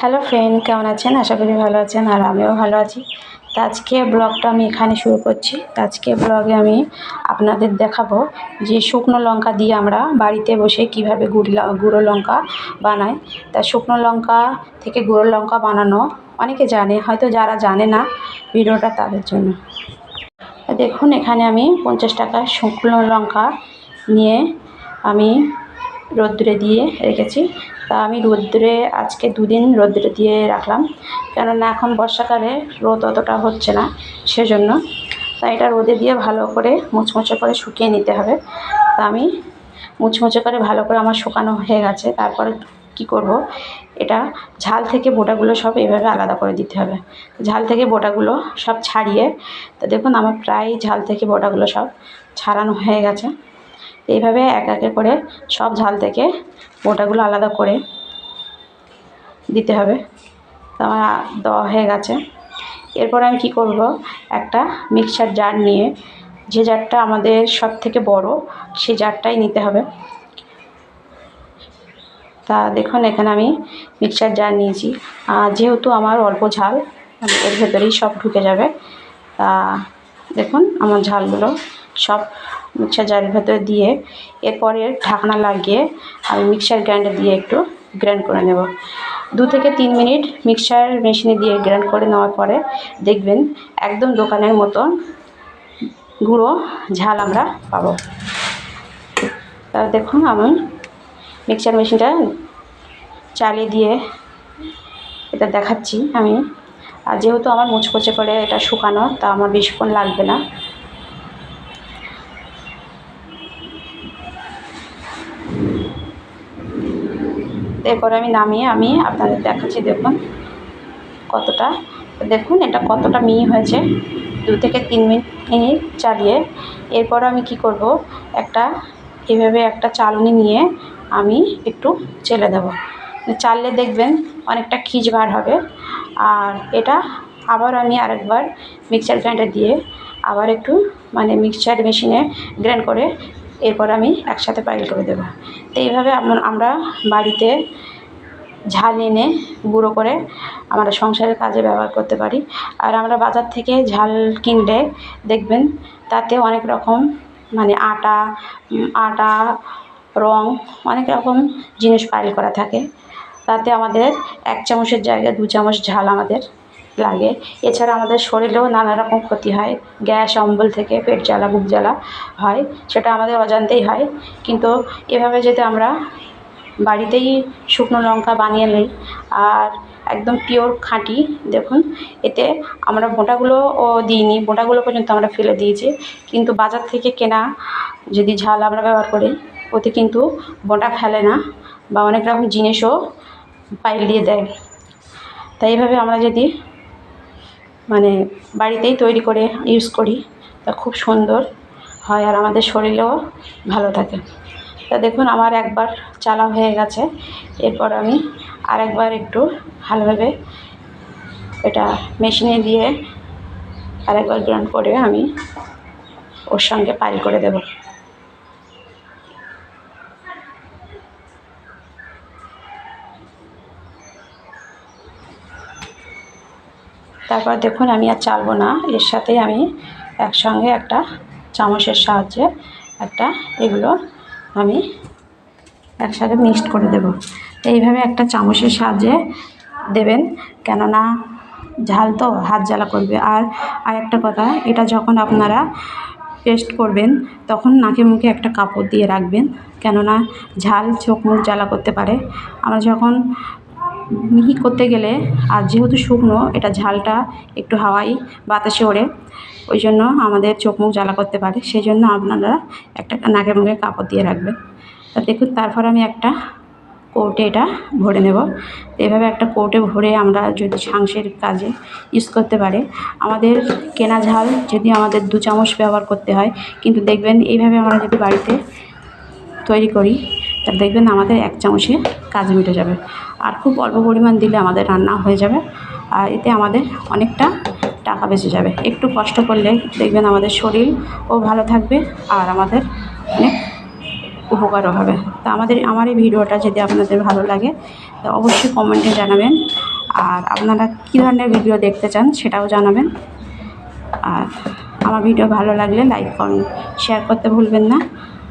Hello friend কেমন আছেন? আশা করি ভালো আছেন আর আমিও ভালো আছি। তো আজকে ব্লগটা আমি এখানে শুরু করছি। তো আজকে ব্লগে আমি আপনাদের দেখাবো যে শুকনো লঙ্কা দিয়ে আমরা বাড়িতে বসে কীভাবে গুড় গুঁড়ো লঙ্কা বানাই। তা শুকনো লঙ্কা থেকে গুঁড়ো লঙ্কা বানানো অনেকে জানে, হয়তো যারা জানে না ভিডিওটা তাদের জন্য। দেখুন, এখানে আমি পঞ্চাশ টাকা শুকনো লঙ্কা নিয়ে আমি রোদ্দুরে দিয়ে রেখেছি। তা আমি রোদ্দুরে আজকে দুদিন রোদ্দুরে দিয়ে রাখলাম। কেননা এখন বর্ষাকালে রোদ অতটা হচ্ছে না, সেজন্য। তাই এটা রোদে দিয়ে ভালো করে মুচমুচে করে শুকিয়ে নিতে হবে। তা আমি মুচমুচে করে ভালো করে আমার শুকানো হয়ে গেছে। তারপরে কি করব? এটা ঝাল থেকে বোটাগুলো সব এভাবে আলাদা করে দিতে হবে। ঝাল থেকে বোটাগুলো সব ছাড়িয়ে, তো দেখুন আমার প্রায় ঝাল থেকে বোটাগুলো সব ছাড়ানো হয়ে গেছে। এইভাবে এক একে করে সব ঝাল থেকে বোটাগুলো আলাদা করে দিতে হবে। তো আমার দেওয়া হয়ে গেছে। এরপর আমি কি করব? একটা মিক্সার জার নিয়ে যে জারটা আমাদের সব থেকে বড় সেই জারটাই নিতে হবে। তা দেখুন, এখানে আমি মিক্সার জার নিয়েছি। যেহেতু আমার অল্প ঝাল এর ভেতরেই সব ঢুকে যাবে। তা দেখুন, আমার ঝালগুলো সব মিক্সার জারের ভেতরে দিয়ে এরপরে ঢাকনা লাগিয়ে আমি মিক্সার গ্রাইন্ডার দিয়ে একটু গ্রাইন্ড করে নেব। দু থেকে তিন মিনিট মিক্সার মেশিনে দিয়ে গ্রাইন্ড করে নেওয়ার পরে দেখবেন একদম দোকানের মতন গুঁড়ো ঝাল আমরা পাবো। তা দেখুন আমি মিক্সার মেশিনটা চালিয়ে দিয়ে এটা দেখাচ্ছি আমি। আর যেহেতু আমার মুচকোচে করে এটা শুকানো, তা আমার বেশিক্ষণ লাগবে না। এরপরে আমি নামিয়ে আমি আপনাদের দেখাচ্ছি, দেখুন কতটা, দেখুন এটা কতটা মিহি হয়েছে, দু থেকে তিন মিনিট চালিয়ে। এরপর আমি কি করব, একটা এভাবে একটা চালনি নিয়ে আমি একটু চেলে দেব। চাললে দেখবেন অনেকটা খিজ বার হবে। আর এটা আবার আমি আরেকবার মিক্সার গ্রাইন্ডার দিয়ে আবার একটু মানে মিক্সচার মেশিনে গ্রাইন্ড করে এরপর আমি একসাথে পাইল করে দেবো। তো এইভাবে আমরা বাড়িতে ঝাল এনে গুঁড়ো করে আমরা সংসারের কাজে ব্যবহার করতে পারি। আর আমরা বাজার থেকে ঝাল কিনলে দেখবেন তাতে অনেক রকম মানে আটা আটা, রং অনেক রকম জিনিস পাইল করা থাকে। তাতে আমাদের এক চামচের জায়গায় দু চামচ ঝাল আমাদের লাগে। এছাড়া আমাদের শরীরেও নানা রকম ক্ষতি হয়। গ্যাস, অম্বল থেকে পেট জ্বালা, বুক জ্বালা হয়, সেটা আমাদের অজান্তেই হয়। কিন্তু এভাবে যদি আমরা বাড়িতেই শুকনো লঙ্কা বানিয়ে নিই আর একদম পিওর খাঁটি, দেখুন, এতে আমরা বোঁটাগুলোও দিইনি, বোঁটাগুলো পর্যন্ত আমরা ফেলে দিয়েছি। কিন্তু বাজার থেকে কেনা যদি ঝাল আমরা ব্যবহার করি, ওতে কিন্তু বোঁটা ফেলে না বা অনেক রকম জিনিসও পাইল দিয়ে দেয়। তাই এইভাবে আমরা যদি মানে বাড়িতেই তৈরি করে ইউজ করি। তা খুব সুন্দর হয় আর আমাদের শরীরেও ভালো থাকে। তা দেখুন আমার একবার চালা হয়ে গেছে। এরপর আমি আরেকবার একটু ভালোভাবে এটা মেশিনে দিয়ে আরেকবার গ্রাইন্ড করে আমি ওর সঙ্গে পাইল করে দেব। তারপর দেখুন, আমি আর চালবো না। এর সাথেই আমি একসঙ্গে একটা চামচের সাহায্যে একটা এগুলো আমি একসাথে মিক্সড করে দেব। এইভাবে একটা চামচের সাহায্যে দেবেন। কেননা ঝাল তো, হাত জ্বালা করবে। আর আর একটা কথা, এটা যখন আপনারা পেস্ট করবেন, তখন নাকে মুখে একটা কাপড় দিয়ে রাখবেন। কেননা ঝাল চোখ মুখ জ্বালা করতে পারে। আমরা যখন মিহি করতে গেলে, আর যেহেতু শুকনো, এটা ঝালটা একটু হাওয়াই বাতাসে ওড়ে, ওই জন্য আমাদের চোখ মুখ জ্বালা করতে পারে। সেই জন্য আপনারা একটা নাকের মুখে কাপড় দিয়ে রাখবেন। তা দেখুন, তারপর আমি একটা কৌটে এটা ভরে নেব। এভাবে একটা কৌটে ভরে আমরা যদি সাংসের কাজে ইউজ করতে পারে, আমাদের কেনা ঝাল যদি আমাদের দু চামচ ব্যবহার করতে হয়, কিন্তু দেখবেন এইভাবে আমরা যদি বাড়িতে তৈরি করি তা দেখবেন আমাদের এক চামচে কাজ মিটে যাবে। আর খুব অল্প পরিমাণ দিলে আমাদের রান্না হয়ে যাবে। আর এতে আমাদের অনেকটা টাকা বেঁচে যাবে। একটু কষ্ট করলে দেখবেন আমাদের শরীরও ভালো থাকবে আর আমাদের অনেক উপকারও হবে। তা আমাদের, আমার এই ভিডিওটা যদি আপনাদের ভালো লাগে, তো অবশ্যই কমেন্টে জানাবেন। আর আপনারা কী ধরনের ভিডিও দেখতে চান সেটাও জানাবেন। আর আমার ভিডিও ভালো লাগলে লাইক করুন শেয়ার করতে ভুলবেন না।